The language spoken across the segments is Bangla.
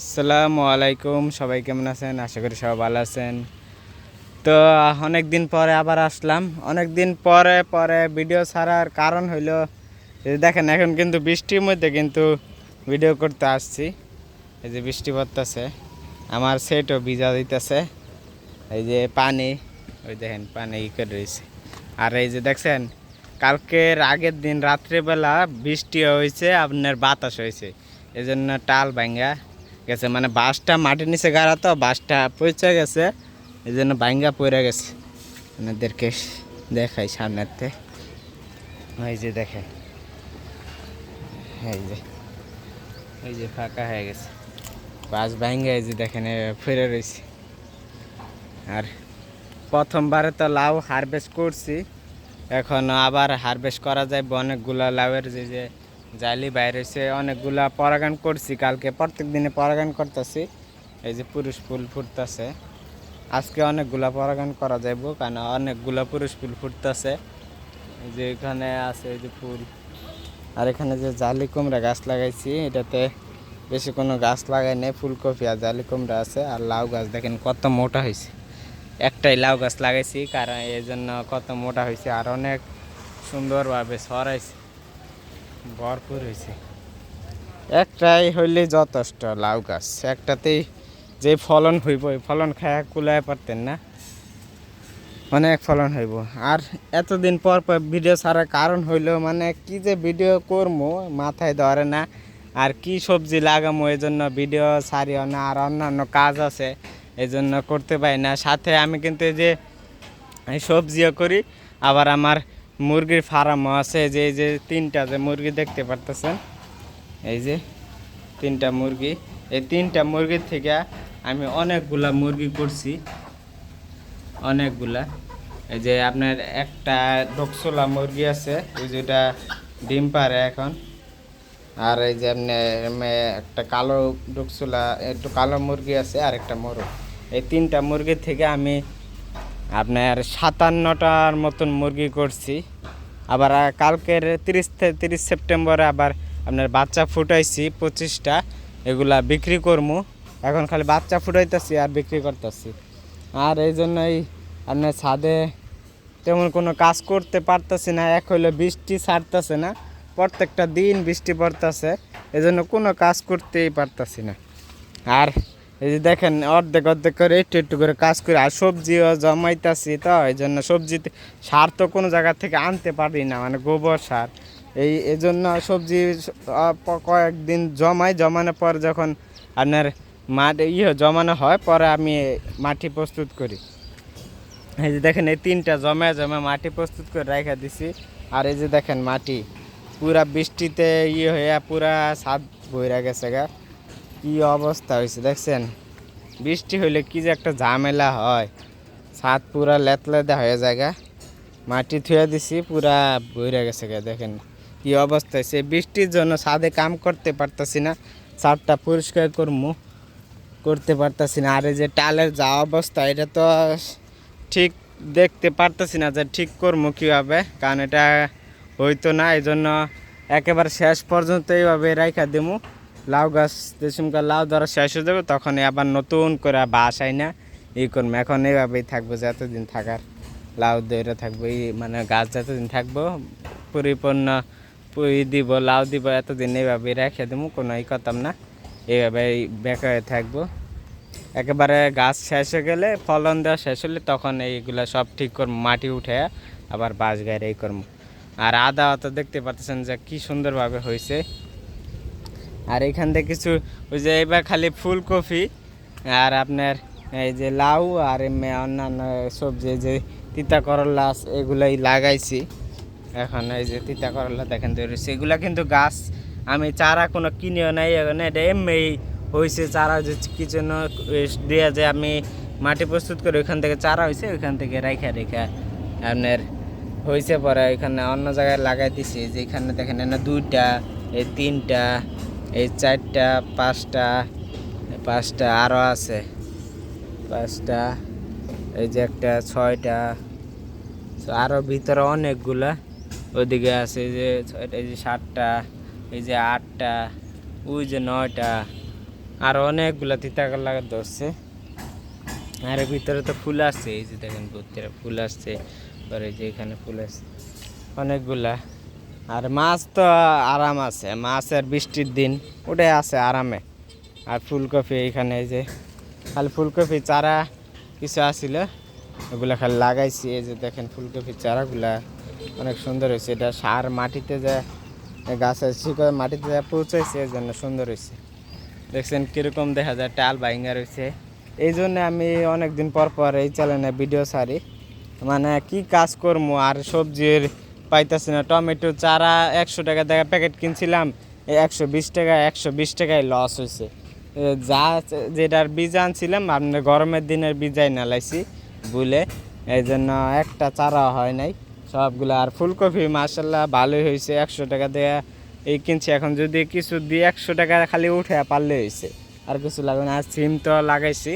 আসসালামু আলাইকুম, সবাই কেমন আছেন? আশা করি সবাই ভালো আছেন। তো অনেক দিন পরে আবার আসলাম। অনেক দিন পরে পরে ভিডিও ছাড়ার কারণ হইল দেখেন, এখন কিন্তু বৃষ্টির মধ্যে কিন্তু ভিডিও করতে আসছি। এই যে বৃষ্টি পড়তেছে, আমার সেটও ভিজা দিতেছে। এই যে পানি, ওই দেখেন, পানি ই করে রয়েছে। আর এই যে দেখছেন, কালকের আগের দিন রাত্রেবেলা বৃষ্টি হয়েছে আপনার বাতাস হয়েছে এই জন্য টাল ভাঙ্গা গেছে মানে বাসটা মাটির নিচে গাড়া তো, বাসটা পৌঁছে গেছে, এই জন্য বাইঙ্গা পড়ে গেছে। আপনাদেরকে দেখাই সামনেতে এই যে দেখেন। এই যে এই যে ফাঁকা হয়ে গেছে। বাস ভাঙ্গা এই যে দেখেন ফিরে রয়েছে আর প্রথমবারে তো লাউ হারভেস্ট করছি, এখন আবার হারভেস্ট করা যায় অনেকগুলা লাউয়ের যে যে জালি বাইরে হয়েছে অনেকগুলা পরাগান করছি, কালকে প্রত্যেক দিনে পরাগান করতেছি। এই যে পুরুষ ফুল ফুটতেছে। আজকে অনেকগুলা পরাগান করা যাইব, কারণ অনেকগুলা পুরুষ ফুল ফুটতেছে। যে এখানে আছে এই যে ফুল। আর এখানে যে জালি কুমড়া গাছ লাগাইছি, এটাতে বেশি কোনো গাছ লাগাই নেই, ফুলকপি আর জালি কুমড়া আছে। আর লাউ গাছ দেখেন কত মোটা হয়েছে একটাই লাউ গাছ লাগাইছি, কারণ এই জন্য কত মোটা হয়েছে আর অনেক সুন্দরভাবে ছড়াইছে। ভরপুর হয়েছে। একটাই হইলে যথেষ্ট লাউ গাছ। একটাতেই যে ফলন হইব ফলন খায়া কুলায় পারতেন না। অনেক ফলন হইব। আর এতদিন পর পর ভিডিও ছাড়ার কারণ হইল মানে কি যে ভিডিও করব মাথায় ধরে না। আর কি সবজি লাগামো এই জন্য ভিডিও ছাড়িও না। আর অন্যান্য কাজ আছে এই জন্য করতে পারি না। সাথে আমি কিন্তু যে সবজিও করি, আবার আমার মুরগির ফার্মও আছে, যে এই যে তিনটা যে মুরগি দেখতে পারতেছেন? এই যে তিনটা মুরগি। এই তিনটা মুরগির থেকে আমি অনেকগুলা মুরগি করছি। অনেকগুলা। এই যে আপনার একটা ডকসোলা মুরগি আছে, ওই যেটা ডিম পারে এখন। আর এই যে একটা কালো ডকসোলা, একটু কালো মুরগি আছে আর একটা মোরগ এই তিনটা মুরগি থেকে আমি আপনার সাতান্নটার মতন মুরগি করছি। আবার কালকের তিরিশ তিরিশ সেপ্টেম্বরে আবার আপনার বাচ্চা ফুটাইছি পঁচিশটা, এগুলা বিক্রি করব এখন খালি বাচ্চা ফুটাইতেছি আর বিক্রি করতেছি। আর এই জন্যই আপনার ছাদে তেমন কোনো কাজ করতে পারতেছি না, এক হইল বৃষ্টি ছাড়তেছে না, প্রত্যেকটা দিন বৃষ্টি পড়তেছে এই জন্য কোনো কাজ করতেই পারতেছি না। আর এই যে দেখেন, অর্ধেক অর্ধেক করে একটু একটু করে কাজ করে, আর সবজিও জমাইতাছি তো, এই জন্য সবজিতে সার তো কোনো জায়গা থেকে আনতে পারি না মানে গোবর সার। এই এজন্য সবজি কয়েকদিন জমাই, জমানোর পর যখন আপনার মাঠ ইয়ে জমানো হয়, পরে আমি মাটি প্রস্তুত করি। এই যে দেখেন, এই তিনটা জমে জমে মাটি প্রস্তুত করে রেখে দিছি, আর এই যে দেখেন মাটি, পুরা বৃষ্টিতে ইয়ে হয়ে পুরা ছাদ বইরা গেছে গা। কি অবস্থা হয়েছে দেখছেন? বৃষ্টি হইলে কি যে একটা ঝামেলা হয়। ছাদ পুরা লেতলেদা হয়ে জায়গা মাটি থুয়ে দিছি, পুরা বইরা গেছে দেখেন কি অবস্থা হয়েছে বৃষ্টির জন্য ছাদে কাম করতে পারতাছি না, ছাদটা পরিষ্কার করব করতে পারতাছি না। আর এই যে টালের যা অবস্থা, এটা তো ঠিক দেখতে পারতেছি না যে ঠিক করব কীভাবে, কারণ এটা হইতো না এই জন্য একেবারে শেষ পর্যন্ত এইভাবে রাইখা দেবো লাউ গাছ যেসমকার লাউ ধরা শেষ হয়ে যাবে, তখন আবার নতুন করে বাস আই না, ই করব এখন এইভাবেই থাকব যে এতদিন থাকার লাউ দইরা থাকব এই মানে গাছ যতদিন থাকব, পরিপূর্ণ পুই দিব, লাউ দিব, এতদিন এইভাবে রেখে দেবো কোনো ই করতাম না এইভাবে বেঁকা হয়ে থাকব। একেবারে গাছ শেষ হয়ে গেলে, ফলন দেওয়া শেষ হলে তখন এইগুলা সব ঠিক করব মাটি উঠে আবার বাঁশ গায়ের এই করব আর আদা অত দেখতে পাচ্ছেন যে কি সুন্দরভাবে হয়েছে আর এখান থেকে কিছু, ওই যে এবার খালি ফুলকপি আর আপনার এই যে লাউ আর অন্যান্য সবজি যে তিতা করলা এগুলাই লাগাইছি। এখন এই যে তিতা করলা দেখেন তৈরি এগুলা কিন্তু গাছ, আমি চারা কোনো কিনেও নাই, এখন এটা এমনি হয়েছে চারা যে কি জন্য দিয়ে যে আমি মাটি প্রস্তুত করে ওইখান থেকে চারা হয়েছে, ওইখান থেকে রেখা রেখা আপনার হয়েছে পরে। ওইখানে অন্য জায়গায় লাগাই দিছি যে এখানে দেখেন না দুইটা, এই তিনটা এই চারটা, পাঁচটা পাঁচটা আরও আছে। পাঁচটা, এই যে একটা, ছয়টা। আরও ভিতরে অনেকগুলা। ওইদিকে আছে যে ছয়টা, এই যে সাতটা, এই যে আটটা, ওই যে নয়টা। আর অনেকগুলা তিতা লাগা ধরছে। আর ভিতরে তো ফুল আসছে। এই যে দেখেন, ভিতরে ফুল আসছে। পরে যে এখানে ফুল আসছে। অনেকগুলা। আর মাছ তো আরাম আছে, মাছের বৃষ্টির দিন ওটাই আছে আরামে। আর ফুলকপি এইখানে এই যে, খালি ফুলকপি চারা কিছু আসছিল ওগুলা খালি লাগাইছি, এই যে দেখেন ফুলকপির চারাগুলা অনেক সুন্দর হয়েছে। এটা সার মাটিতে যে গাছের শিকড় মাটিতে যা পৌঁছাইছে এর জন্য সুন্দর হয়েছে। দেখছেন কীরকম দেখা যায়, টাল ভাইঙ্গা রয়েছে। এই জন্য আমি অনেক দিন পর পর এই চ্যানেলে ভিডিও সারি মানে কি কাজ করব আর সবজির পাইতেছি না। টমেটো চারা একশো টাকা টাকা প্যাকেট কিনছিলাম একশো বিশ টাকা, একশো বিশ টাকায় লস হয়েছে যা যেটার বীজ আনছিলাম, আপনার গরমের দিনের বীজাই নালাইছি বলে এই জন্য একটা চারা হয় নাই। সবগুলো আর ফুলকপি মাসাল্লাহ ভালোই হয়েছে একশো টাকা দেয়া এই কিনছি। এখন যদি কিছু দিয়ে একশো টাকা খালি উঠে পারলে হয়েছে আর কিছু লাগবে না আর সিম তো লাগাইছি।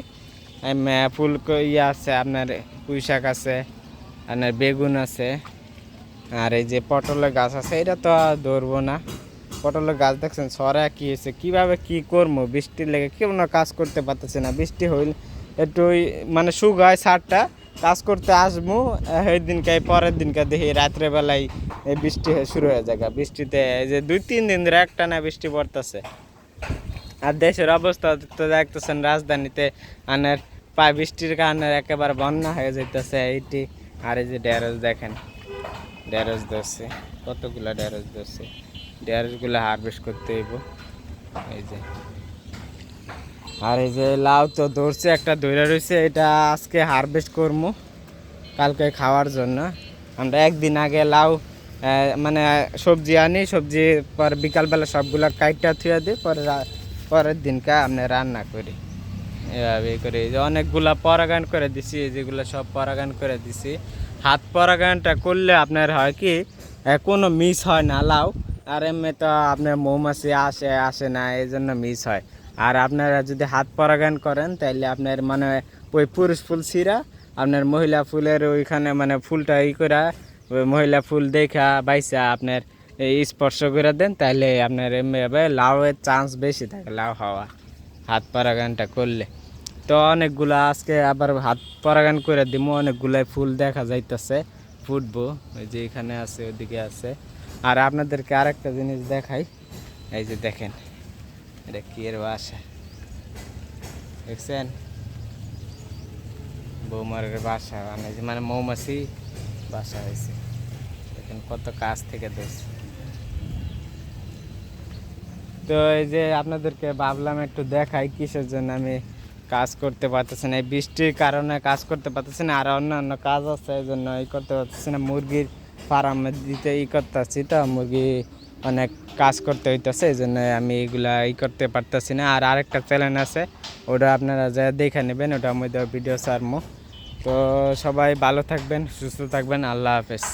ফুল ইয়ে আছে, আপনার পুঁই শাক আছে, আপনার বেগুন আছে। আর এই যে পটলের গাছ আছে, এটা তো আর ধরবো না। পটলের গাছ দেখছেন সরা কি হয়েছে? কীভাবে কি করব? বৃষ্টির লেগে কেউ না কাজ করতে পারতেছে না। বৃষ্টি হইলে, একটু মানে শুকায় সারটা, কাজ করতে আসব এই দিনকে পরের দিনকে দেখি রাত্রেবেলায় এই বৃষ্টি শুরু হয়ে যায় বৃষ্টিতে এই যে দুই তিন দিন ধরে একটা না বৃষ্টি পড়তেছে। আর দেশের অবস্থা তো দেখতেছেন, রাজধানীতে আনের পায় বৃষ্টির কারণে একেবারে বন্যা হয়ে যাইতেছে এইটি। আর এই যে ড্যারেজ দেখেন ড্যারেজ ধরছে কতগুলা ড্যারেজ ধরছে ড্যারেজগুলো হারভেস্ট করতে হইব। এই যে। আর এই যে লাউ তো ধরছে, একটা ধরে রয়েছে এটা আজকে হারভেস্ট করব কালকে খাওয়ার জন্য। আমরা একদিন আগে লাউ মানে সবজি আনি, সবজি পর বিকালবেলা সবগুলা কাইটটা থুয়ে দিই, পরে পরের দিনকে আমরা রান্না করি। এভাবে করে যে অনেকগুলা পরাগান করে দিছি যেগুলো সব পরাগান করে দিছি। হাত পরাগানটা করলে আপনার হয় কি কোনো মিস হয় না, লাউ। আর এমনি তো আপনার মৌমাছি আসে আসে না, এই জন্য মিস হয়। আর আপনারা যদি হাত পরাগান করেন তাহলে আপনার মানে ওই পুরুষ ফুল ছিঁড়া, আপনার মহিলা ফুলের ওইখানে মানে ফুলটা ই করা ওই মহিলা ফুল দেখা বাইসা আপনার স্পর্শ করে দেন তাহলে আপনার এমনি লাউয়ের চান্স বেশি থাকে, লাউ হওয়া। হাত পরাগানটা করলে। তো অনেকগুলা আজকে আবার হাত পরাগান করে দিব অনেকগুলাই ফুল দেখা যাইতেছে। ফুটবো, ওই যে এখানে আছে, ওদিকে আছে। আর আপনাদেরকে আরেকটা জিনিস দেখাই, এই যে দেখেন, এটা কি এর বাসা? দেখছেন? বৌমারের বাসা মানে মানে মৌমাছি বাসা হয়েছে। দেখেন কত কাছ থেকে দেখছি তো এই যে আপনাদেরকে ভাবলাম একটু দেখাই কিসের জন্য আমি কাজ করতে পারতেছি না। এই বৃষ্টির কারণে কাজ করতে পারতেছি না, আর অন্যান্য কাজ আছে, এই জন্য ই করতে পারতেছি না। মুরগির ফার্ম দিতে ই করতেছি তো, মুরগি অনেক কাজ করতে হইতেছে, এই জন্য আমি এগুলা ই করতে পারতেছি না। আর আরেকটা চ্যানেল আছে, ওটা আপনারা যা দেখে নেবেন, ওটার মধ্যে ভিডিও সারমো তো সবাই ভালো থাকবেন, সুস্থ থাকবেন, আল্লাহ হাফেজ।